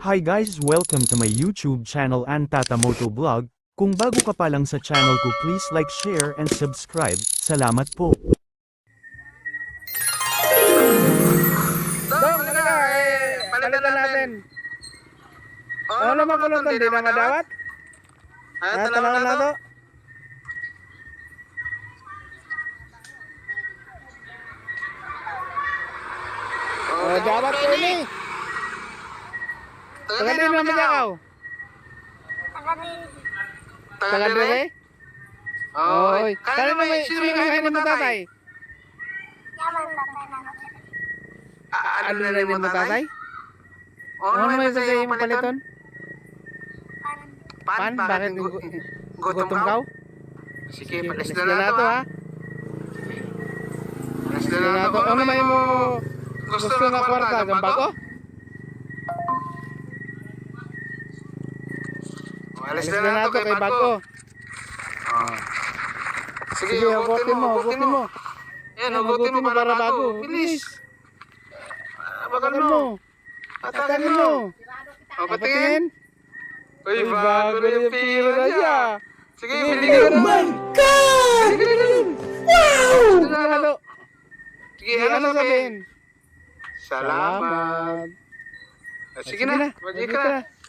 Hi guys, welcome to my YouTube channel Antata Moto Vlog. Kung bago ka pa lang sa channel ko please like, share, and subscribe. Salamat po. Dong, ano ka? Eh, palitan natin. Ano naman ko nun, hindi na madawat? Ah, tanawin na to. Oh, dawat ko ini. Taga din naman ikaw. Taga dire? Oy, kaya naman sino may kain mo tatay? Ano na rin mo tatay? Ano naman sa iyo mo paliton? Pan, bakit gu- gutom ka? Sige, palis na na na nato ha. Palis Palis na nato. Ano may mo gusto na kwarta? Gamba ko? Alis Palis na nato kay Bago. Sige, Sige, hugutin mo, hugutin mo. Yan, hugutin mo para bago. Bilis. Bakal mo. Atakin mo. O, patingin. Uy, bago na yung pira na siya. Sige, bili ka na. my God! Na. Ano? Sige, ano ano sabihin? Salamat. Ah, Sige na, Maji ka na. na.